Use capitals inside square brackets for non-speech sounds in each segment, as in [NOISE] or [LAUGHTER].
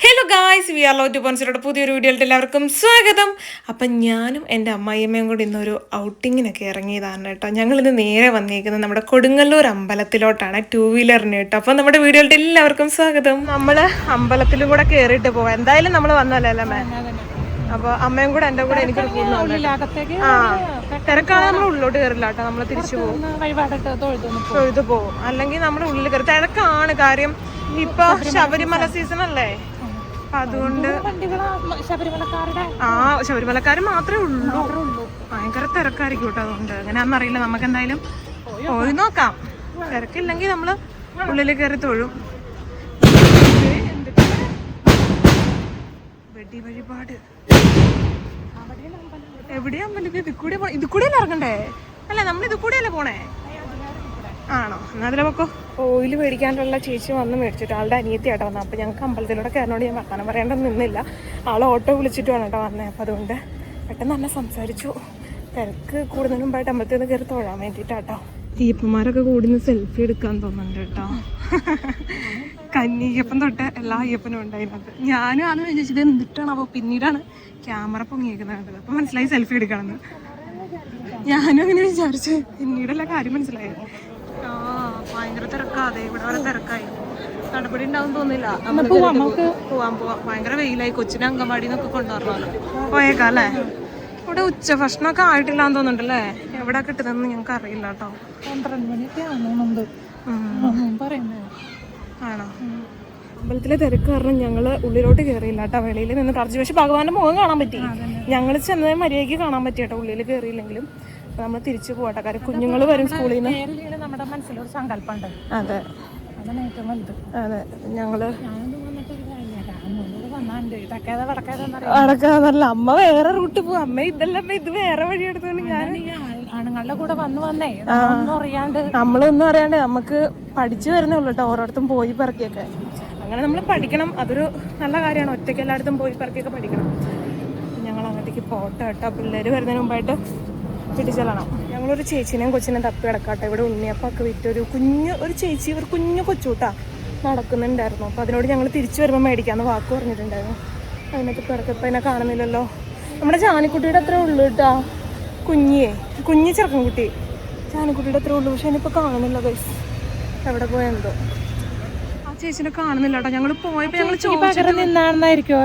Hello guys we are ലോ ടു പോൺസിലൂടെ പുതിയൊരു വീഡിയോയിലേക്ക് എല്ലാവർക്കും സ്വാഗതം. അപ്പം ഞാനും എന്റെ അമ്മായിയമ്മയും കൂടി ഇന്നൊരു ഔട്ടിങ്ങിനൊക്കെ ഇറങ്ങിയതാണ് കേട്ടോ. ഞങ്ങളിന്ന് നേരെ വന്നിരിക്കുന്നത് നമ്മുടെ കൊടുങ്ങല്ലൂർ അമ്പലത്തിലോട്ടാണ് ടൂ വീലറിന് കേട്ടോ. അപ്പം നമ്മുടെ വീഡിയോയിലേക്ക് എല്ലാവർക്കും സ്വാഗതം. നമ്മൾ അമ്പലത്തിൽ കൂടെ കയറിയിട്ട് പോവാം. എന്തായാലും നമ്മൾ വന്നല്ലേ അല്ലേ അപ്പോൾ അമ്മയും കൂടെ എന്റെ കൂടെ എനിക്ക് ആ തിരക്കാണ് നമ്മൾ ഉള്ളിലോട്ട് കയറില്ല കേട്ടോ. നമ്മൾ തിരിച്ചു പോകും. തൊഴുതു പോകും അല്ലെങ്കിൽ നമ്മൾ ഉള്ളിൽ കയറി തിരക്കാണ് കാര്യം. ഇപ്പൊ ശബരിമല സീസൺ അല്ലേ? അപ്പൊ അതുകൊണ്ട് ആ ശബരിമലക്കാർ മാത്രമേ ഉള്ളൂ. ഭയങ്കര തിരക്കായിരിക്കും കേട്ടോ അതുകൊണ്ട്. എങ്ങനെയാണെന്നറിയില്ല നമുക്ക് എന്തായാലും പോയി നോക്കാം. തിരക്കില്ലെങ്കിൽ നമ്മൾ ഉള്ളിൽ കയറി തൊഴും. വെടി വഴിപാട്. എവിടെയാ അമ്പലത്തിൽ ഇത് കൂടെ ഇത് കൂടെ ഇറങ്ങണ്ടേ? അല്ല നമ്മൾ ഇത് കൂടെയല്ലേ പോണേ? ആണോ? എന്നാ അതിലെ പൊക്കോ. ഓയിൽ മേടിക്കാനുള്ള ചേച്ചി വന്ന് മേടിച്ചിട്ട് ആളുടെ അനിയത്തി ആട്ടോ വന്നത് അപ്പോൾ ഞങ്ങൾക്ക് അമ്പലത്തിലൂടെ കയറിനോട് ഞാൻ വർത്താനം പറയേണ്ടത് നിന്നില്ല ആൾ ഓട്ടോ വിളിച്ചിട്ട് വേണം വന്നേ. വന്നത് അപ്പോൾ അതുകൊണ്ട് പെട്ടെന്ന് തന്നെ സംസാരിച്ചു. തിരക്ക് കൂടുതലും മുമ്പായിട്ട് അമ്പലത്തിൽ നിന്ന് കയറി തൊഴാൻ വേണ്ടിയിട്ടാട്ടോ അയ്യപ്പന്മാരൊക്കെ കൂടി നിന്ന് സെൽഫി എടുക്കാൻ തോന്നുന്നുണ്ട് കേട്ടോ. കന്നിയപ്പൻ തൊട്ട് എല്ലാ അയ്യപ്പനും ഉണ്ടായിരുന്നത്. അതിനകത്ത് ഞാനും ആണ് വിചാരിച്ചത് എന്തിട്ടാണ് അപ്പോൾ പിന്നീടാണ് ക്യാമറ പൊങ്ങിയേക്കുന്നത് കണ്ടത്. അപ്പോൾ മനസ്സിലായി സെൽഫി എടുക്കണമെന്ന്. ഞാനും അങ്ങനെ വിചാരിച്ചു പിന്നീടെല്ലാം കാര്യം മനസ്സിലായത്. ആ ഭയങ്കര തിരക്കാതെ ഇവിടെ വരെ തിരക്കായി. നടപടി ഉണ്ടാവും തോന്നില്ല നമുക്ക്? പോവാൻ പോവാം ഭയങ്കര വെയിലായി. കൊച്ചിനെ അംഗൻവാടി നിന്നൊക്കെ കൊണ്ടുവരണല്ലോ പോയേക്കാം അല്ലേ? ഇവിടെ ഉച്ച ഭക്ഷണമൊക്കെ ആയിട്ടില്ലാന്ന് തോന്നുന്നുണ്ടല്ലേ? എവിടെ കിട്ടുന്നതെന്ന് ഞങ്ങൾക്ക് അറിയില്ല കേട്ടോ. പന്ത്രണ്ട് മണിയൊക്കെ ആണോ? ആണോ അമ്പലത്തിലെ തിരക്ക് കാരണം ഞങ്ങൾ ഉള്ളിലോട്ട് കയറിയില്ല കേട്ടോ. വെളിയിൽ നിന്ന് പ്രാർത്ഥിച്ചു പക്ഷേ ഭഗവാന്റെ മുഖം കാണാൻ പറ്റി. ഞങ്ങൾ ചെന്നത് മര്യാദയ്ക്ക് കാണാൻ പറ്റി കേട്ടോ. ഉള്ളിൽ കയറിയില്ലെങ്കിലും നമ്മൾ തിരിച്ചു പോകട്ടെ. കാര്യം കുഞ്ഞുങ്ങൾ വരും സ്കൂളിൽ നിന്ന്. നമ്മുടെ മനസ്സിലൊരു സങ്കല്പമുണ്ട്. അതെ. അതെ. ഞങ്ങൾ അടക്കാന്നല്ല അമ്മ വേറെ റൂട്ട് പോകും അമ്മ ഇതല്ല. ഇത് വേറെ വഴി എടുത്തോണ്ട് ഞാൻ ആണുങ്ങളുടെ കൂടെ വന്നു വന്നേ. നമ്മളൊന്നും അറിയാണ്ട്. നമുക്ക് പഠിച്ചു വരുന്നേ ഉള്ളു കേട്ടോ. ഓരോരുത്തും പോയി പറക്കിയൊക്കെ. അങ്ങനെ നമ്മൾ പഠിക്കണം. അതൊരു നല്ല കാര്യമാണ്. ഒറ്റയ്ക്ക് എല്ലായിടത്തും പോയി പറക്കിയൊക്കെ പഠിക്കണം. ഞങ്ങൾ അങ്ങോട്ടേക്ക് പോട്ടെ കേട്ടോ. പിള്ളേർ വരുന്നതിന് മുമ്പായിട്ട് പിടിച്ചെല്ലണം. ചെല്ലണം ഞങ്ങളൊരു ചേച്ചീനെയും കൊച്ചിനെയും തപ്പി കിടക്കാട്ടെ ഇവിടെ ഉണ്ണിയപ്പൊക്കെ വിറ്റൊരു കുഞ്ഞു ഒരു ചേച്ചി ഒരു കുഞ്ഞു കൊച്ചൂട്ടാ നടക്കുന്നുണ്ടായിരുന്നു. അപ്പോൾ അതിനോട് ഞങ്ങൾ തിരിച്ചു വരുമ്പോൾ മേടിക്കാമെന്ന് വാക്ക് പറഞ്ഞിട്ടുണ്ടായിരുന്നു. അതിനൊക്കെ പിറക്കപ്പം അതിനെ കാണുന്നില്ലല്ലോ. നമ്മുടെ ജാനിക്കുട്ടിയുടെ അത്രേ ഉള്ളൂ കേട്ടോ. കുഞ്ഞിയെ കുഞ്ഞി ചെറുക്കൻകുട്ടി. ജാനിക്കുട്ടിയുടെ അത്രേ ഉള്ളൂ. പക്ഷെ അതിനിപ്പോൾ കാണുന്നില്ല ഗൈസ് എവിടെ പോയെന്തോ ചേച്ചിനെ കാണുന്നില്ല കേട്ടോ. ഞങ്ങൾ പോയപ്പോ ഞങ്ങൾ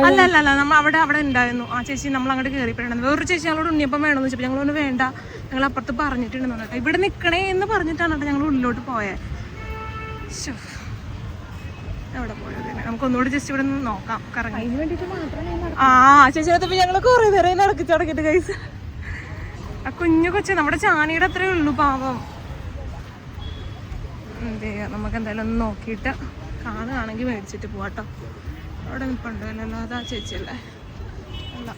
അല്ല അല്ല അല്ല നമ്മൾ അവിടെ അവിടെ ഉണ്ടായിരുന്നു. ആ ചേച്ചി നമ്മൾ അങ്ങോട്ട് കയറിപ്പോയിരുന്നു വേറൊരു ചേച്ചി ഞങ്ങളോട് ഉണ്ണിയപ്പം വേണമെന്ന് വെച്ചപ്പോൾ ഞങ്ങളൊന്ന് വേണ്ട ഞങ്ങൾ അപ്പുറത്ത് പറഞ്ഞിട്ടുണ്ടെന്ന് കേട്ടോ ഇവിടെ നിൽക്കണേ എന്ന് പറഞ്ഞിട്ടാണ് കേട്ടോ ഞങ്ങൾ ഉള്ളിലോട്ട് പോയത് പോയത് നമുക്കൊന്നുകൂടി ജസ്റ്റ് ഇവിടെ നിന്ന് നോക്കാം. കറങ്ങി. ആ ചേച്ചി ഞങ്ങൾ കുറേ നേരം നടക്കി തുടങ്ങിയിട്ട് കൈസ് ആ കുഞ്ഞു കൊച്ചു നമ്മുടെ ചാനിയുടെ അത്രേ ഉള്ളൂ പാവം. എന്ത് നമുക്ക് എന്തായാലും ഒന്ന് നോക്കിയിട്ട് കാണുകയാണെങ്കിൽ മേടിച്ചിട്ട് പോവാട്ടോ. അവിടെ നിൽപ്പുണ്ടല്ലോ അതാ ചേച്ചിയല്ലേ. അല്ല.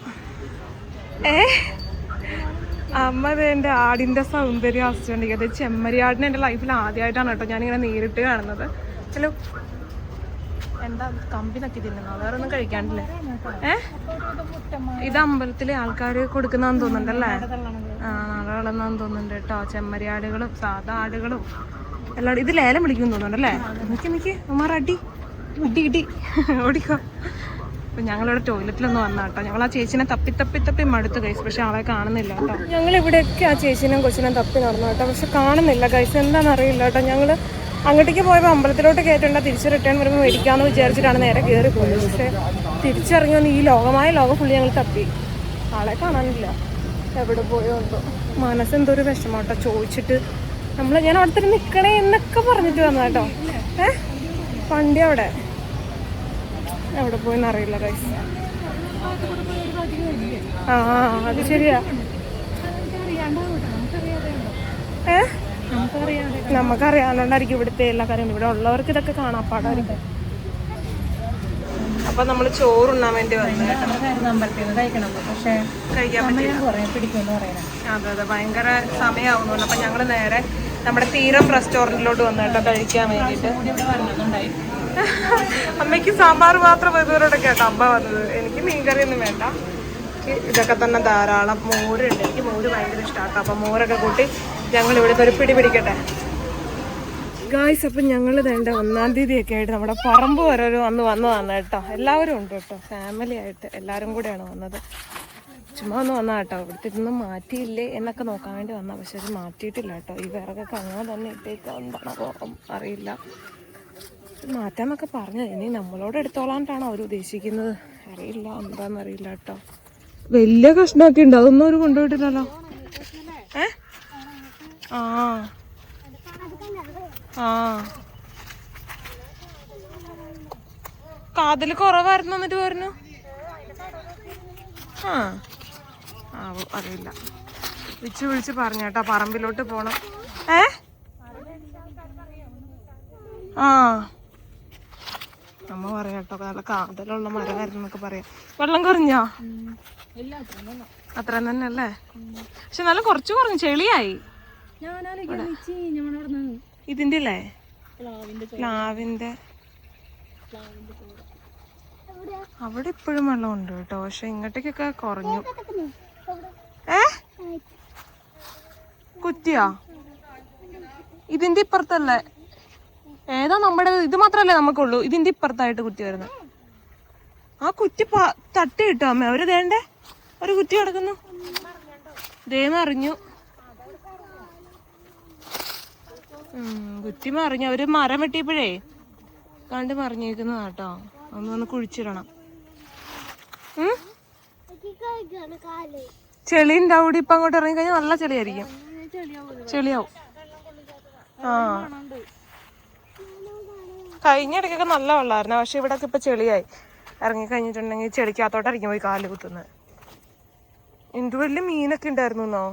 ഏ? അമ്മ എന്റെ ആടിന്റെ സൗന്ദര്യം ആസ്വദിക്കുന്നത് ചെമ്മരിയാടിനെ എന്റെ ലൈഫിൽ ആദ്യമായിട്ടാണ് കേട്ടോ ഞാനിങ്ങനെ നേരിട്ട് കാണുന്നത്. ഹലോ. എന്താ കമ്പി നക്കി തിന്നുന്നോ? വേറെ ഒന്നും കഴിക്കാണ്ടില്ലേ? ഏ? ഇത് അമ്പലത്തിലെ ആൾക്കാർ കൊടുക്കുന്നതെന്ന് തോന്നുന്നുണ്ടല്ലേ? ആ നാളെ വളർന്നാന്ന് തോന്നുന്നുണ്ട് കേട്ടോ. ചെമ്മരിയാടുകളും സാധാ ആടുകളും. എല്ലാം ഇത് ലേലം വിളിക്കുമെന്ന് തോന്നുന്നുണ്ടല്ലേ നിക്ക് നിക്ക് ഉമാർ അടി. ഇടി ഇടി. ഓടിക്കോ. അപ്പൊ ഞങ്ങളിവിടെ ടോയ്ലറ്റിലൊന്ന് വന്ന കേട്ടോ. ഞങ്ങൾ ആ ചേച്ചിനെ തപ്പി തപ്പി തപ്പി മടുത്ത് ഗൈസ് പക്ഷെ അവളെ കാണുന്നില്ല കേട്ടോ. ഞങ്ങൾ ഇവിടെയൊക്കെ ആ ചേച്ചിനെയും കൊച്ചിനെയും തപ്പി നടന്നു കേട്ടോ. പക്ഷെ കാണുന്നില്ല ഗൈസ് എന്താണെന്ന് അറിയില്ല കേട്ടോ. ഞങ്ങൾ അങ്ങോട്ടേക്ക് പോയപ്പോൾ അമ്പലത്തിലോട്ട് കയറ്റേണ്ട തിരിച്ച് റിട്ടേൺ വരുമ്പോൾ മേടിക്കാമെന്ന് വിചാരിച്ചിട്ടാണ് നേരെ കയറി പോയത്. പക്ഷെ തിരിച്ചിറങ്ങി വന്ന് ഈ ലോകമായ ലോകം ഫുള്ളി ഞങ്ങൾ തപ്പി. ആളെ കാണാനില്ല. എവിടെ പോയോ എന്തോ. മനസ്സെന്തോ ഒരു വിഷമം കേട്ടോ. ചോദിച്ചിട്ട് നമ്മൾ ഞാൻ അവിടുത്തെ നിൽക്കണേ എന്നൊക്കെ പറഞ്ഞിട്ട് വന്ന കേട്ടോ. ഏ? വണ്ടി അവിടെ. എവിടെ പോയെന്ന് അറിയില്ല ഗൈസ് ആ അത് ശരിയാ. ഏ? നമുക്കറിയാവുന്നതുകൊണ്ടായിരിക്കും ഇവിടുത്തെ എല്ലാ കാര്യങ്ങളും. ഇവിടെ ഉള്ളവർക്ക് ഇതൊക്കെ കാണാൻ പാടായിരിക്കും. അപ്പൊ നമ്മൾ ചോറുണ്ണാൻ വേണ്ടി വന്നു കഴിക്കാൻ പറ്റില്ല. അതെ അതെ ഭയങ്കര സമയമാവുന്നുണ്ട് അപ്പൊ ഞങ്ങൾ നേരെ നമ്മുടെ തീരം റെസ്റ്റോറന്റിലോട്ട് വന്നു കേട്ടോ കഴിക്കാൻ വേണ്ടിയിട്ട്. അമ്മയ്ക്ക് സാമ്പാർ മാത്രം വരുന്നവരോടൊക്കെ കേട്ടോ അമ്മ വന്നത്. എനിക്ക് മീൻകറി ഒന്നും വേണ്ട ഇതൊക്കെ തന്നെ ധാരാളം മോരുണ്ട്. എനിക്ക് മോര് ഭയങ്കര ഇഷ്ടമാണ് അപ്പം മോരൊക്കെ കൂട്ടി ഞങ്ങൾ ഇവിടുത്തെ ഒരു പിടി പിടിക്കട്ടെ. ഗായ്സ് അപ്പം ഞങ്ങൾ വേണ്ട ഒന്നാം തീയതി ഒക്കെ ആയിട്ട് നമ്മുടെ പറമ്പ് ഓരോരോ വന്ന് വന്നതാണ് കേട്ടോ. എല്ലാവരും ഉണ്ട് കേട്ടോ. ഫാമിലി ആയിട്ട് എല്ലാവരും കൂടെയാണ് വന്നത്. ചുമ്മാ ഒന്ന് വന്നാ കേട്ടോ ഇവിടുത്തെ ഇതൊന്നും മാറ്റിയില്ലേ എന്നൊക്കെ നോക്കാൻ വേണ്ടി വന്നാ. പക്ഷെ അത് മാറ്റിയിട്ടില്ല കേട്ടോ. ഈ വിറകൊക്കെ അങ്ങനെ തന്നെ ഇട്ടേക്ക് എന്താണോ അറിയില്ല. മാറ്റാന്നൊക്കെ പറഞ്ഞു. ഇനി നമ്മളോട് എടുത്തോളാണ്ടാണോ അവർ ഉദ്ദേശിക്കുന്നത്? അറിയില്ല. എന്താണെന്നറിയില്ല കേട്ടോ. വലിയ കഷ്ണമൊക്കെ ഉണ്ട്. അതൊന്നും അവർ കൊണ്ടുപോയിട്ടില്ലല്ലോ. ഏ? ആ. ആ. കാതിൽ കുറവായിരുന്നു എന്നിട്ട് പറഞ്ഞു ആ. ആവോ അറിയില്ല. വിളിച്ച് വിളിച്ച് പറഞ്ഞു കേട്ടോ പറമ്പിലോട്ട് പോണം. ഏ? ആ. അമ്മ പറയാം കേട്ടോ നല്ല കാതലുള്ള മരമായിരുന്നു എന്നൊക്കെ പറയാം. വെള്ളം കുറഞ്ഞോ? അത്ര തന്നെ അല്ലേ പക്ഷെ നല്ല കുറച്ച് കുറഞ്ഞു ചെളിയായി. ഇതിന്റെ അല്ലേ? പ്ലാവിന്റെ അവിടെ ഇപ്പോഴും വെള്ളം ഉണ്ട് കേട്ടോ പക്ഷെ ഇങ്ങോട്ടേക്കൊക്കെ കുറഞ്ഞു ഏ കുറ്റിയാ? ഇതിന്റെ ഇപ്പുറത്തല്ലേ? ഏതാ നമ്മുടെ ഇത്? മാത്രല്ലേ നമുക്കുള്ളൂ. ഇതിന്റെ ഇപ്പുറത്തായിട്ട് കുറ്റി വരുന്നത് ആ കുറ്റി തട്ടി കിട്ടോ അമ്മ. അവർ ദേണ്ടേ ഒരു കുറ്റി കിടക്കുന്നു. ദേ മറിഞ്ഞു. ഉം, കുറ്റി മറിഞ്ഞു. അവർ മരം വെട്ടിയപ്പോഴേ കണ്ട് മറിഞ്ഞേക്കുന്നതാ കേട്ടോ ഒന്ന് വന്ന് കുഴിച്ചിടണം? ചെളി ഉണ്ടാവും ഇപ്പൊ അങ്ങോട്ട് ഇറങ്ങി കഴിഞ്ഞാൽ നല്ല ചെളിയായിരിക്കും. ചെളിയാവും. ആ. കഴിഞ്ഞ ഇടയ്ക്കൊക്കെ നല്ല വെള്ളമായിരുന്നു പക്ഷെ ഇവിടെ ഇപ്പൊ ചെളിയായി. ഇറങ്ങി കഴിഞ്ഞിട്ടുണ്ടെങ്കിൽ ചെളിക്കകത്തോട്ടായിരിക്കും പോയി കാൽ കുത്തുന്നത് എന്ത് വലിയ മീനൊക്കെ ഉണ്ടായിരുന്നു എന്നോ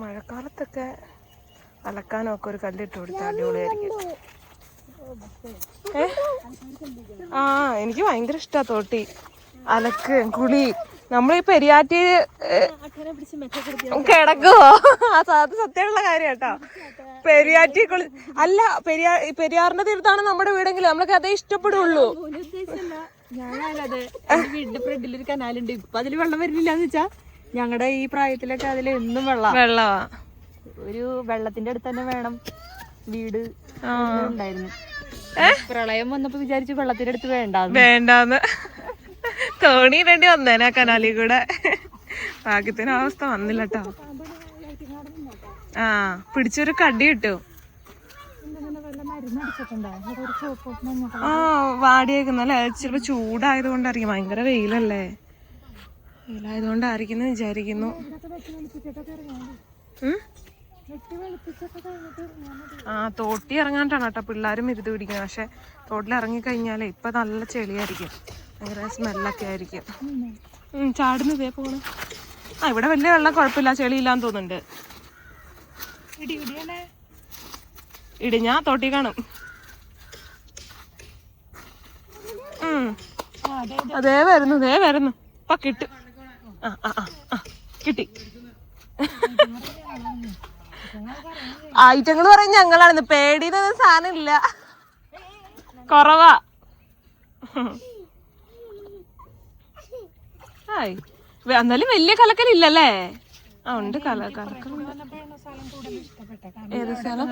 മഴക്കാലത്തൊക്കെ അലക്കാനൊക്കെ ഒരു കല്ലിട്ട് കൊടുത്താൽ അടിപൊളിയായിരിക്കും? ആ എനിക്ക് ഭയങ്കര ഇഷ്ടമാണ് തോട്ടി. അലക്ക് കുളി. നമ്മളീ പെരിയാറ്റി ഏ, കിടക്കുവോ? [LAUGHS] അത് സത്യമുള്ള കാര്യം കേട്ടോ പെരിയാറ്റി കുളി അല്ല പെരിയാ പെരിയാറിന്റെ തീരത്താണ് നമ്മുടെ വീടെങ്കിലും. നമ്മൾക്ക് അതേ ഇഷ്ടപ്പെടുള്ളൂ. ഞാനത് വീടിന്റെ ഫ്രണ്ടിൽ ഒരു കനാലുണ്ട്. ഇപ്പൊ അതിൽ വെള്ളം വരുന്നില്ല എന്ന് വെച്ചാ ഞങ്ങളുടെ ഈ പ്രായത്തിലൊക്കെ അതിൽ എന്നും വെള്ളം. വെള്ളമാ ഒരു വെള്ളത്തിന്റെ അടുത്ത് തന്നെ വേണം വീട്. ഉണ്ടായിരുന്നു. പ്രളയം വന്നപ്പോ വിചാരിച്ചു വെള്ളത്തിന്റെ അടുത്ത് വേണ്ടാന്ന്. വേണ്ടാന്ന്. തോണി രണ്ടി വന്നേനെ കനാലി കൂടെ. ആ അവസ്ഥ വന്നില്ല കേട്ടോ ആ പിടിച്ചൊരു കടി കിട്ടും ആ വാടിയേക്കുന്നല്ലേ ചിലപ്പോ ചൂടായത് കൊണ്ടായിരിക്കും ഭയങ്കര വെയിലല്ലേ? വെയിലായത് കൊണ്ടായിരിക്കും എന്ന് വിചാരിക്കുന്നു ആ തോട്ടി ഇറങ്ങാണ്ടാണ് കേട്ടോ പിള്ളേരും ഇരുത് പിടിക്കുന്നത്. പക്ഷെ തോട്ടിൽ ഇറങ്ങി കഴിഞ്ഞാലേ ഇപ്പൊ നല്ല ചെളിയായിരിക്കും. ഭയങ്കര സ്മെല്ലൊക്കെ ആയിരിക്കും. ചാടുന്നത് ചാടുന്നു ഇതേ പോണ് ആ ഇവിടെ വലിയ വെള്ളം കുഴപ്പമില്ല ചെളിയില്ലാന്ന് തോന്നുന്നുണ്ട്. ഇടിഞ്ഞാ തോട്ടി കാണും. അതേ വരുന്നു അതേ വരുന്നു ഇപ്പൊ കിട്ടും. ആ ആ ആ, കിട്ടി. ഐറ്റങ്ങൾ പറയും ഞങ്ങളാണ് പേടിയുടെ സാധനം ഇല്ല. കൊറവാ. ഹായ് എന്നാലും വലിയ കലക്കലില്ലല്ലേ? ആ ഉണ്ട് കല ഏത് സ്ഥലം?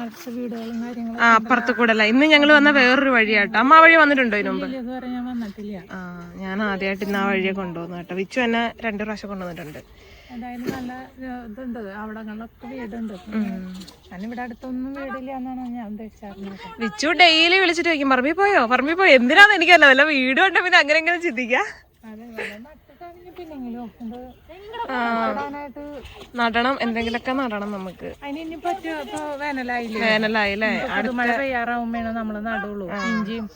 ആ അപ്പുറത്ത് കൂടെ അല്ല ഇന്ന് ഞങ്ങൾ വന്ന വേറൊരു വഴിയാട്ടോ. അമ്മ വഴി വന്നിട്ടുണ്ടോ ഇതിനു മുമ്പ്? ഞാൻ വന്നിട്ടില്ല. ആ ഞാൻ ആദ്യമായിട്ട് ഇന്ന് ആ വഴിയെ കൊണ്ടുവന്നു കേട്ടോ. വിച്ചു എന്നെ രണ്ടു പ്രാവശ്യം കൊണ്ടുവന്നിട്ടുണ്ട്. നല്ല ഇതുണ്ട്. അവിടങ്ങളിലൊക്കെ വീടുണ്ട്. അടുത്തൊന്നും വീടില്ല എന്നാണ് ഞാൻ ഉദ്ദേശിച്ചത് വിച്ചു ഡെയിലി വിളിച്ചിട്ട് വയ്ക്കും പറമ്പിൽ പോയോ? പറമ്പിൽ പോയോ? എന്തിനാന്ന് എനിക്കല്ല വല്ല വീട് കണ്ട പിന്നെ അങ്ങനെ എങ്ങനെ ചിന്തിക്കാം. നടണം. എന്തെങ്കിലുമൊക്കെ നടണം നമുക്ക്. വേനലായില്ലേ? മഴ പെയ്യാറാവുമ്പോഴാണ് നമ്മൾ നടുള്ളൂ. ഇഞ്ചിയും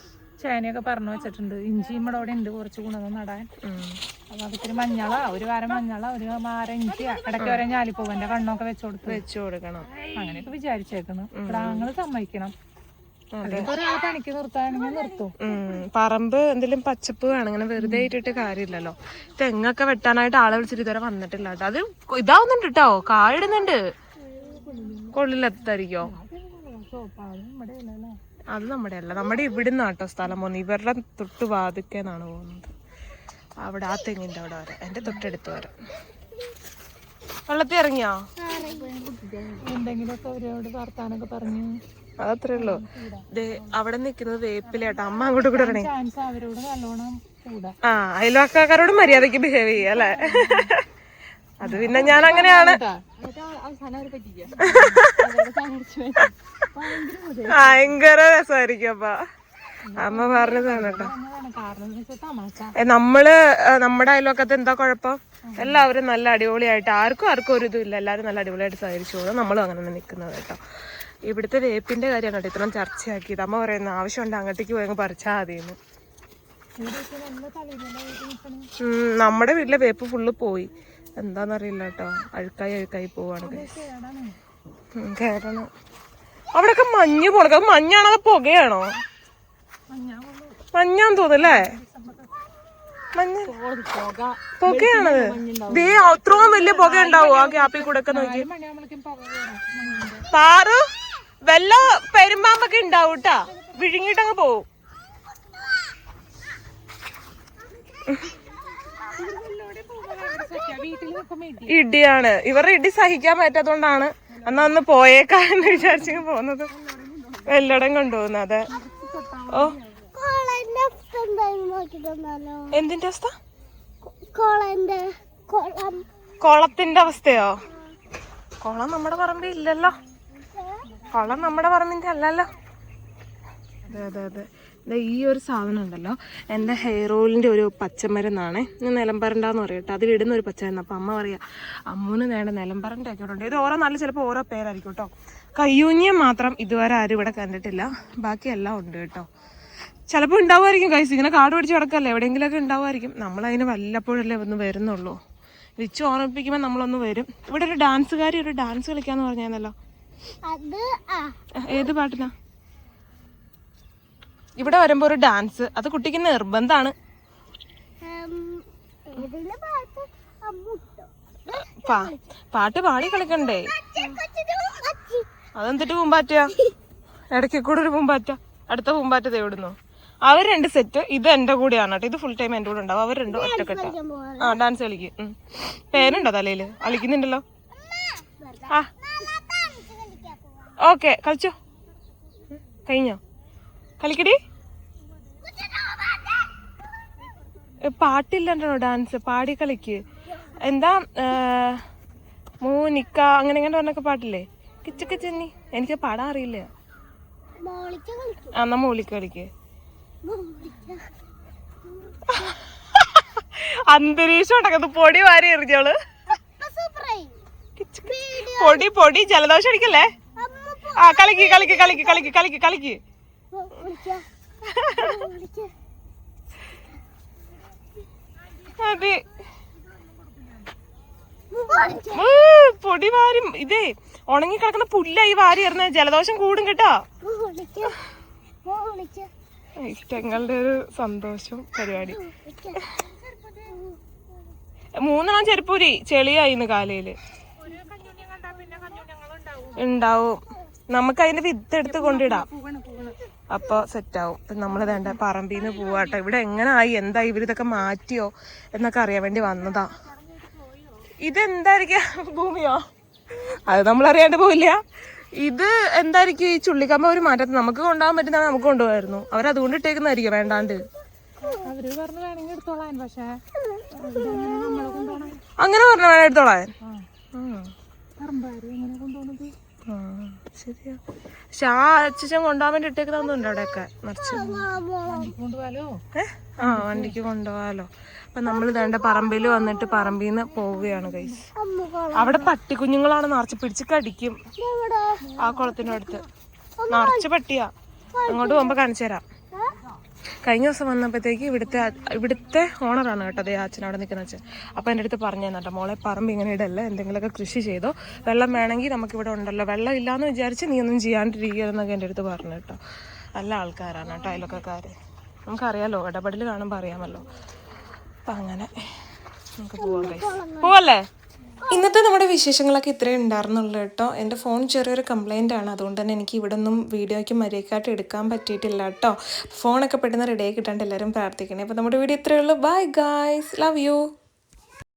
ചേനയൊക്കെ പറഞ്ഞു വെച്ചിട്ടുണ്ട്. ഇഞ്ചിയും ഇവിടെ അവിടെ ഉണ്ട് കുറച്ച് ഗുണം നടാൻ. അപ്പൊ അതിത്തിരി മഞ്ഞള. ഒരു വാരം മഞ്ഞള ഒരു വാരം ഇഞ്ചി ഇടയ്ക്ക് വരെ ഞാലിപ്പൂവന്റെ കണ്ണൊക്കെ വെച്ചു കൊടുത്ത് വെച്ചു കൊടുക്കണം. അങ്ങനെയൊക്കെ വിചാരിച്ചേക്കണം. ഇവിടെ ആങ്ങൾ സമ്മതിക്കണം. പറമ്പ് എന്തെങ്കിലും പച്ചപ്പ് വേണം ഇങ്ങനെ വെറുതെ ഇട്ടിട്ട് കാര്യമില്ലല്ലോ. തെങ്ങൊക്കെ വെട്ടാനായിട്ട് ആളെ വിളിച്ചിട്ട് ഇതുവരെ വന്നിട്ടില്ല അത് ഇതാവുന്നുണ്ട് കേട്ടോ കായിടുന്നുണ്ട്. കൊള്ളിലെത്തായിരിക്കോ അത് നമ്മുടെ അല്ല നമ്മുടെ ഇവിടുന്ന് കേട്ടോ സ്ഥലം പോകുന്നത്. ഇവരുടെ തൊട്ട് വാതിക്കെന്നാണ് പോകുന്നത്. അവിടെ ആ തെങ്ങിന്റെ അവിടെ വരെ. എന്റെ തൊട്ടടുത്ത് വരെ. വെള്ളത്തിൽ ഇറങ്ങിയോ? എന്തെങ്കിലുമൊക്കെ അവരോട് വർത്താനൊക്കെ പറഞ്ഞു അതത്രേ ഉള്ളൂ ദേ അവിടെ നിൽക്കുന്നത് വേപ്പിലേട്ടാ അമ്മ അങ്ങോട്ട് കൂടെ ഇറങ്ങി. ചാൻസ് അവരോട് നല്ലോണം കൂടാ. ആ അയൽവക്കാരോട് മര്യാദയ്ക്ക് ബിഹേവ് ചെയ്യല്ലേ അത് പിന്നെ ഞാൻ അങ്ങനെയാണ്. [LAUGHS] ഭയങ്കര രസമായിരിക്കും അപ്പ. അമ്മ പറഞ്ഞതാണ് കേട്ടോ. നമ്മൾ നമ്മുടെ അയൽവക്കത്ത് എന്താ കുഴപ്പം? എല്ലാവരും നല്ല അടിപൊളിയായിട്ട് ആർക്കും ആർക്കും ഒരു ഇതും ഇല്ല. എല്ലാവരും നല്ല അടിപൊളിയായിട്ട് സഹകരിച്ചോളൂ. നമ്മളും അങ്ങനെ നിൽക്കുന്നത് കേട്ടോ. ഇവിടുത്തെ വേപ്പിന്റെ കാര്യം കേട്ടോ ഇത്രയും ചർച്ചയാക്കിയത്. അമ്മ പറയുന്ന ആവശ്യമുണ്ട് അങ്ങോട്ടേക്ക് പോയങ്ങ് പറിച്ചാൽ മതിയെന്ന്. ഉം, നമ്മുടെ വീട്ടിലെ വേപ്പ് ഫുള്ള് പോയി. എന്താന്നറിയില്ല കേട്ടോ. അഴുക്കായി അഴുക്കായി പോവാണ്. കേറണം അവിടെയൊക്കെ മഞ്ഞ് പോണ അത് മഞ്ഞാണോ അത് പുകയാണോ? മഞ്ഞാന്ന് തോന്നല്ലേ മഞ്ഞ. പോക പുകയാണത്. ദേ അത്രയും വലിയ പുക ഉണ്ടാവോ ആ ഗ്യാപ്പിൽ കൂടെ ഒക്കെ നോക്കി. പാറു? വല്ല പെരുമ്പാമ്പൊക്കെ ഉണ്ടാവും കേട്ടാ വിഴുങ്ങിട്ടങ്ങ് പോവും. ഇടിയാണ്. ഇവരുടെ ഇടി സഹിക്കാൻ പറ്റാത്തോണ്ടാണ് അന്ന് അന്ന് പോയേക്കാന്ന് വിചാരിച്ചു പോകുന്നത്. വെല്ലടം കൊണ്ടുപോകുന്നത് അതെ. ഓ. എന്തിന്റെ അവസ്ഥ? കുളത്തിന്റെ അവസ്ഥയോ? കുളം നമ്മുടെ പറമ്പിൽ ഇല്ലല്ലോ. കുളം നമ്മുടെ പറമ്പിന്റെ അല്ലല്ലോ. അതെ അതെ അതെ. ഈ ഒരു സാധനം ഉണ്ടല്ലോ. എന്റെ ഹെയർ ഓയിലിന്റെ ഒരു പച്ചമരുന്നാണ്. പറയും നിലമ്പരണ്ടാന്ന് പറയട്ടെ. അതിലിടുന്ന ഒരു പച്ചമരുന്ന്. അപ്പോൾ അമ്മ പറയാ അമ്മൂന് നേടെ നിലമ്പരന്റെ ഒക്കെ ഉണ്ട് ഇത് ഓരോ നല്ല ചിലപ്പോൾ ഓരോ പേരായിരിക്കും കേട്ടോ കയ്യൂഞ്ഞിയം മാത്രം ഇതുവരെ ആരും ഇവിടെ കണ്ടിട്ടില്ല. ബാക്കി എല്ലാം ഉണ്ട് കേട്ടോ ചിലപ്പോൾ ഉണ്ടാവുമായിരിക്കും കൈസ് ഇങ്ങനെ കാട് പിടിച്ച് കിടക്കല്ലേ? എവിടെയെങ്കിലുമൊക്കെ ഉണ്ടാവുമായിരിക്കും. നമ്മളതിന് വല്ലപ്പോഴല്ലേ ഒന്ന് വരുന്നുള്ളൂ. വിച്ച് ഓർമ്മിപ്പിക്കുമ്പോൾ നമ്മളൊന്ന് വരും. ഇവിടെ ഒരു ഡാൻസുകാരി ഒരു ഡാൻസ് കളിക്കാന്ന് പറഞ്ഞായിരുന്നല്ലോ. ഏത് പാട്ടിനാ? ഇവിടെ വരുമ്പോ ഒരു ഡാൻസ്. അത് കുട്ടിക്ക് നിർബന്ധാണ്. പാട്ട് പാടി കളിക്കണ്ടേ? അതെന്തിട്ട് പൂമ്പാറ്റ ഇടയ്ക്ക് കൂടെ ഒരു പൂമ്പാറ്റ. അടുത്ത പൂമ്പാറ്റ തേവിടുന്നു അവർ രണ്ട് സെറ്റ്. ഇത് എന്റെ കൂടെയാണ് കേട്ടോ. ഇത് ഫുൾ ടൈം എന്റെ കൂടെ ഉണ്ടാവും. അവർ രണ്ടും ഒറ്റക്കെട്ട. ആ ഡാൻസ് കളിക്കും. പേരുണ്ടോ തലയിൽ? കളിക്കുന്നുണ്ടല്ലോ? ആ ഓക്കെ കളിച്ചോ. കഴിഞ്ഞോ? കളിക്കടി. ഏ, പാട്ടില്ലല്ലോ ഡാൻസ് പാടി കളിക്ക്. എന്താ മൂ മൂനിക്ക അങ്ങനെ എങ്ങനെ പറഞ്ഞൊക്കെ പാട്ടില്ലേ? കിച്ചക്ക ചെന്നി എനിക്ക് പാടാൻ അറിയില്ല. ആ നമ്മ മൂളിക്ക് കളിക്ക്. അന്തരീക്ഷം ഉണ്ടക്കുന്നത് പൊടി വാരി എറിഞ്ഞോൾ പൊടി പൊടി ജലദോഷം അടിക്കല്ലേ? ആ കളിക്ക് കളിക്ക് കളിക്ക് കളിക്ക് കളിക്ക് കളിക്ക്. അതെ. പൊടി വാരി ഇതേ ഉണങ്ങി കിടക്കുന്ന പുല്ലായി വാരി എറിഞ്ഞ ജലദോഷം കൂടും കേട്ടോ. ഇഷ്ടങ്ങളുടെ ഒരു സന്തോഷം പരിപാടി. മൂന്നെണ്ണം ചെരുപ്പൂരി ചെളിയായിന്ന് കാലയിൽ. ഉണ്ടാവും. നമുക്ക് അതിന്റെ വിത്ത് എടുത്ത് കൊണ്ടിടാം. അപ്പൊ സെറ്റ് ആവും. ഇപ്പൊ നമ്മൾ വേണ്ട പറമ്പിന്ന് പോവാട്ടോ. ഇവിടെ എങ്ങനെ ആയി എന്താ ഇവരിതൊക്കെ മാറ്റിയോ എന്നൊക്കെ അറിയാൻ വേണ്ടി വന്നതാ. ഇതെന്തായിരിക്കും ഭൂമിയോ? അത് നമ്മൾ അറിയാണ്ട് പോയില്ല ഇത് എന്തായിരിക്കും ഈ ചുള്ളിക്കമ്പ ഒരു മാറ്റത്ത് നമുക്ക് കൊണ്ടുപോകാൻ പറ്റുന്ന നമുക്ക് കൊണ്ടുപോകായിരുന്നു. അവരതുകൊണ്ട് ഇട്ടേക്കുന്നതായിരിക്കും വേണ്ടാണ്ട്. അവർ പറഞ്ഞു വേണമെങ്കിൽ എടുത്തോളാൻ പക്ഷേ അങ്ങനെ പറഞ്ഞ വേണം എടുത്തോളാൻ. പറമ്പാര് എങ്ങനെ ശരിയാ. പക്ഷെ ആ അച്ഛൻ കൊണ്ടുപോകാൻ വേണ്ടി ഇട്ടേക്കുന്നൊന്നുണ്ട് അവിടെയൊക്കെ മറിച്ച് ആ വണ്ടിക്ക് കൊണ്ടുപോകാലോ. അപ്പൊ നമ്മൾ ഇതേണ്ട പറമ്പിൽ വന്നിട്ട് പറമ്പിൽ നിന്ന് പോവുകയാണ് കൈസ് അവിടെ പട്ടി അവിടെ പട്ടിക്കുഞ്ഞുങ്ങളാണ് നിറച്ച് പിടിച്ച് കടിക്കും. ആ കുളത്തിന്റെ അടുത്ത് നിറച്ച് പട്ടിയാ. അങ്ങോട്ട് പോകുമ്പോ കാണിച്ചു തരാം. കഴിഞ്ഞ ദിവസം വന്നപ്പോഴത്തേക്ക് ഇവിടുത്തെ ഇവിടുത്തെ ഓണറാണ് കേട്ടോ അതേ അച്ഛൻ അവിടെ നിൽക്കുന്ന അച്ഛൻ. അപ്പോൾ എന്റെ അടുത്ത് പറഞ്ഞു തന്നെ മോളെ പറമ്പ് ഇങ്ങനെ ഇടല്ല? എന്തെങ്കിലുമൊക്കെ കൃഷി ചെയ്തോ? വെള്ളം വേണമെങ്കിൽ നമുക്കിവിടെ ഉണ്ടല്ലോ. വെള്ളം ഇല്ലാന്ന് വിചാരിച്ച് നീ ഒന്നും ചെയ്യാണ്ടിരിക്കുക എന്നൊക്കെ എന്റെ അടുത്ത് പറഞ്ഞു കേട്ടോ. നല്ല ആൾക്കാരാണ് കേട്ടോ അയലൊക്കെക്കാർ നമുക്കറിയാമല്ലോ ഇടപെടൽ കാണുമ്പോൾ അറിയാമല്ലോ. അപ്പം അങ്ങനെ നമുക്ക് പോവാം. പോവല്ലേ? ഇന്നത്തെ നമ്മുടെ വിശേഷങ്ങളൊക്കെ ഇത്രയും ഉണ്ടായിരുന്നുള്ളൂ കേട്ടോ. എന്റെ ഫോൺ ചെറിയൊരു കംപ്ലൈന്റ് ആണ്. അതുകൊണ്ട് തന്നെ എനിക്ക് ഇവിടെ ഒന്നും വീഡിയോയ്ക്ക് മര്യാദക്കായിട്ട് എടുക്കാൻ പറ്റിയിട്ടില്ല കേട്ടോ. ഫോണൊക്കെ പെട്ടെന്ന് റെഡിയായി കിട്ടാണ്ട് എല്ലാവരും പ്രാർത്ഥിക്കണേ. അപ്പോൾ നമ്മുടെ വീഡിയോ ഇത്രയേ ഉള്ളൂ. Bye guys love you